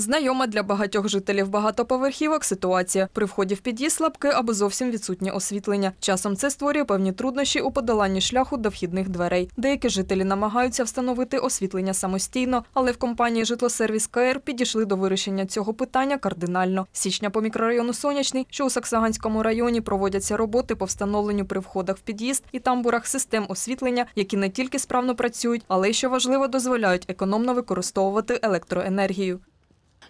Знайома для багатьох жителів багатоповерхівок ситуація. При вході в під'їзд слабке або зовсім відсутнє освітлення. Часом це створює певні труднощі у подоланні шляху до вхідних дверей. Деякі жителі намагаються встановити освітлення самостійно, але в компанії Житлосервіс КР підійшли до вирішення цього питання кардинально. Січня по мікрорайону Сонячний, що у Саксаганському районі проводяться роботи по встановленню при входах в під'їзд і тамбурах систем освітлення, які не тільки справно працюють, але й що важливо, дозволяють економно використовувати електроенергію.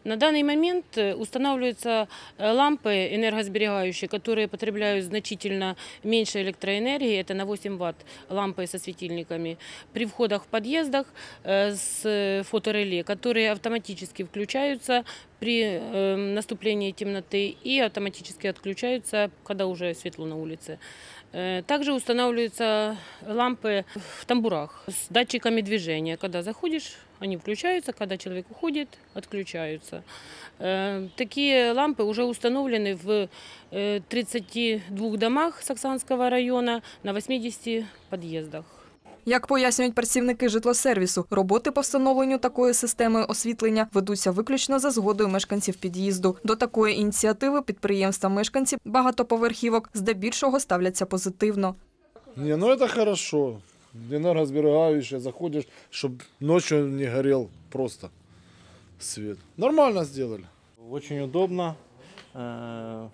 На данный момент э, устанавливаются э, лампы энергосберегающие, которые потребляют значительно меньше электроэнергии. Это на 8 ватт лампы со светильниками. При входах в подъездах э, с э, фотореле, которые автоматически включаются при э, наступлении темноты и автоматически отключаются, когда уже светло на улице. Э, Также устанавливаются лампы в тамбурах с датчиками движения. Когда заходишь, они включаются, когда человек уходит, отключаются. Э, Такие лампы уже установлены в э, 32 домах Саксанского района на 80 подъездах. Як пояснюють працівники житлосервісу, роботи по встановленню такої системи освітлення ведуться виключно за згодою мешканців під'їзду. До такої ініціативи підприємства мешканці багатоповерхівок здебільшого ставляться позитивно. Не, ну это хорошо. Энергосберегающее, заходишь, чтобы ночью не горел просто свет. Нормально сделали. Очень удобно. Э,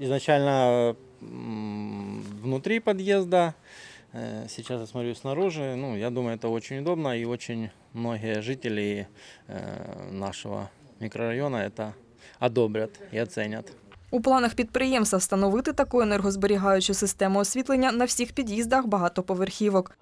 Изначально м, внутри подъезда, э, сейчас я смотрю снаружи. Ну, я думаю, это очень удобно и очень многие жители э, нашего микрорайона это одобрят и оценят. У планах підприємства встановити таку енергозберігаючу систему освітлення на всіх під'їздах багатоповерхівок.